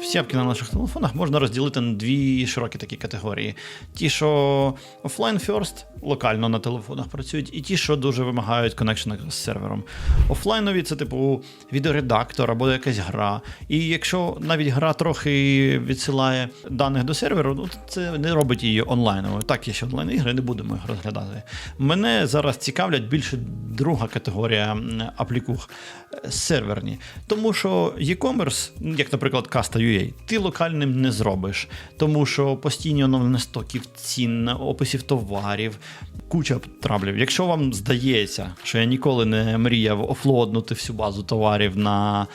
всі апки на наших телефонах можна розділити на дві широкі такі категорії: ті, що offline first, локально на телефонах працюють, і ті, що дуже вимагають коннекшена з сервером. Офлайнові це типу відеоредактор або якась гра. І якщо навіть гра трохи відсилає даних до серверу, ну це не робить її онлайновою. Так, є ще онлайн ігри, не будемо їх розглядати. Мене зараз цікавлять більше друга категорія аплікух е, серверні. Тому що e-commerce, як, наприклад, Casta.ua, ти локальним не зробиш, тому що постійні оновлення стоків, цін, описів товарів, куча траблів. Якщо вам здається, що я ніколи не мріяв офлоднути всю базу товарів на,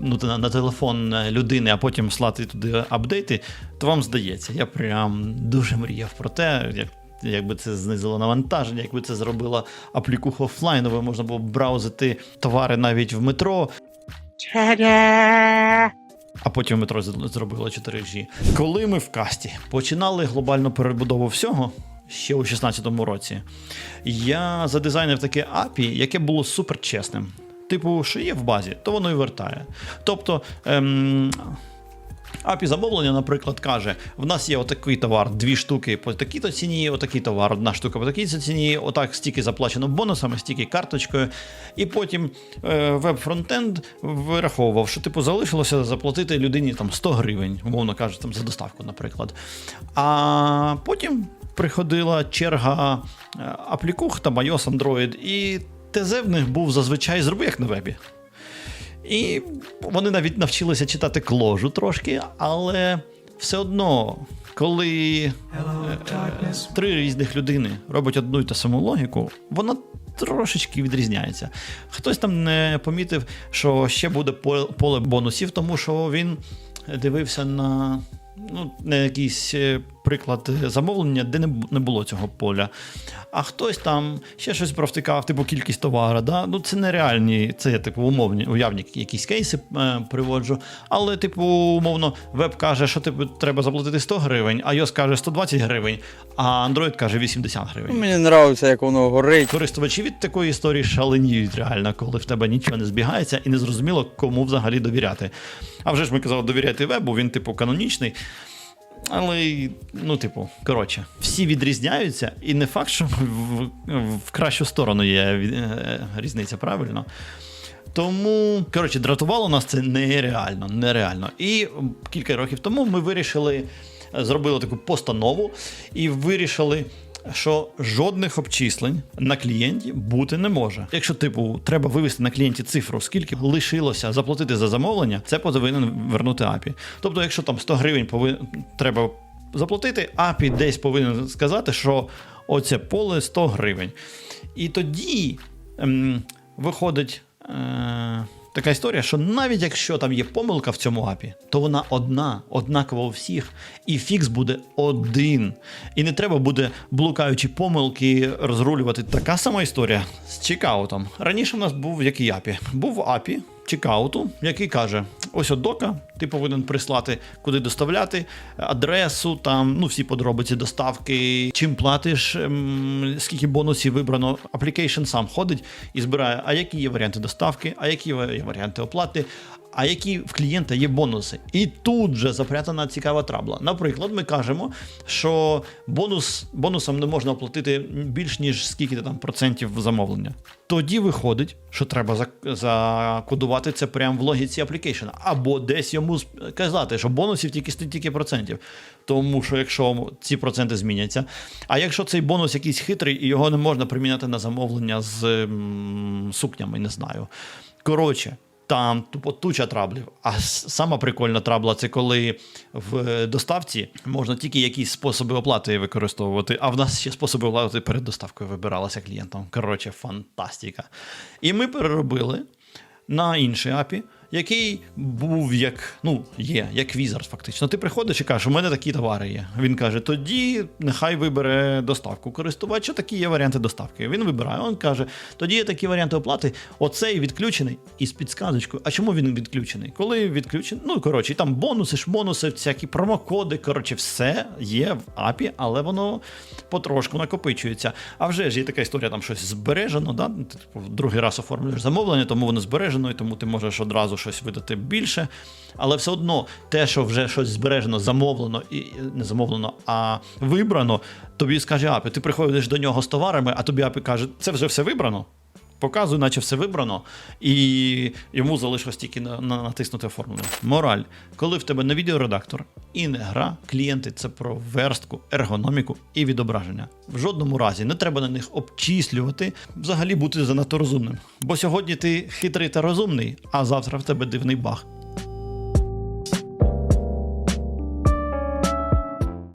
ну, на, на телефон людини, а потім слати туди апдейти, то вам здається, я прям дуже мріяв про те, як Якби це знизило навантаження, якби це зробило аплікуху офлайновою, можна було б браузити товари навіть в метро, а потім метро зробило 4G. Коли ми в касті починали глобальну перебудову всього. Ще у 16-му році я задизайнив таке API, яке було суперчесним. Типу, що є в базі, то воно і вертає. Тобто, ем, API замовлення, наприклад, каже: в нас є отакий товар, дві штуки по такій-то ціні, отакий товар, одна штука по такій ціні, отак стільки заплачено бонусами, стільки карточкою. І потім е, веб-фронтенд вираховував, що типу залишилося заплатити людині там 100 гривень, умовно кажучи, там за доставку, наприклад. А потім приходила черга е, аплікух там iOS, Android, і ТЗ в них був зазвичай зроби як на вебі. І вони навіть навчилися читати кложу трошки, але все одно, коли е, е, три різних людини роблять одну і ту саму логіку, вона трошечки відрізняється. Хтось там не помітив, що ще буде пол- поле бонусів, тому що він дивився на. Ну, на якийсь е, приклад замовлення, де не, не було цього поля. А хтось там ще щось провтикав, типу кількість товару. Да? Ну, це нереальні, це я типу умовні, уявні якісь кейси е, приводжу. Але, типу, умовно, веб каже, що типу, треба заплатити 100 гривень, а iOS каже 120 гривень, а Android каже 80 гривень. Мені подобається, як воно горить. Користувачі від такої історії шаленіють реально, коли в тебе нічого не збігається і не зрозуміло, кому взагалі довіряти. А вже ж ми казали, довіряти вебу, він, типу, канонічний. Але, ну, типу, коротше, всі відрізняються, і не факт, що в, в кращу сторону є е, різниця, правильно? Тому, коротше, дратувало нас це нереально, нереально. І кілька років тому ми вирішили, е, зробили таку постанову і вирішили, що жодних обчислень на клієнті бути не може. Якщо, типу, треба вивести на клієнті цифру, скільки лишилося заплатити за замовлення, це повинен вернути API. Тобто, якщо там 100 гривень повин... треба заплатити, API десь повинен сказати, що оце поле 100 гривень. І тоді ем, виходить е, така історія, що навіть якщо там є помилка в цьому апі, то вона одна, однакова у всіх, і фікс буде один. І не треба буде, блукаючи помилки, розрулювати. Така сама історія з чекаутом. Раніше в нас був який апі? Був апі чекауту, який каже: ось от дока, ти повинен прислати, куди доставляти, адресу, там, ну, всі подробиці доставки, чим платиш, ем, скільки бонусів вибрано. Application сам ходить і збирає, а які є варіанти доставки, а які є варіанти оплати. А які в клієнта є бонуси? І тут же запрятана цікава трабла. Наприклад, ми кажемо, що бонус, бонусом не можна оплатити більш ніж скільки там процентів замовлення. Тоді виходить, що треба закодувати це прямо в логіці аплікейшена, або десь йому сп- казати, що бонусів тільки стільки процентів. Тому що якщо ці проценти зміняться, а якщо цей бонус якийсь хитрий і його не можна приміняти на замовлення з м, сукнями, не знаю. Коротше. Там тупо туча траблів. А сама прикольна трабла це коли в доставці можна тільки якісь способи оплати використовувати, а в нас ще способи оплати перед доставкою вибиралися клієнтом. Коротше, фантастика. І ми переробили на інший API, який був як, ну, є, як візар, фактично. Ти приходиш і кажеш, у мене такі товари є. Він каже: тоді нехай вибере доставку користувача, такі є варіанти доставки. Він вибирає, він каже, тоді є такі варіанти оплати. Оцей відключений із підсказочкою. А чому він відключений? Коли відключений, ну коротше, там бонуси, ж бонуси, всякі промокоди. Коротше, все є в API, але воно потрошку накопичується. А вже ж є така історія, там щось збережено, да? ти типу, другий раз оформлюєш замовлення, тому воно збережено, і тому ти можеш одразу щось видати більше. Але все одно те, що вже щось збережено, замовлено і не замовлено, а вибрано, тобі скаже апі. Ти приходиш до нього з товарами, а тобі апі каже, це вже все вибрано. Показує, наче все вибрано, і йому залишилось тільки на, на, натиснути оформлення. Мораль. Коли в тебе не відеоредактор і не гра, клієнти це про верстку, ергономіку і відображення. В жодному разі не треба на них обчислювати, взагалі бути занадто розумним. Бо сьогодні ти хитрий та розумний, а завтра в тебе дивний баг.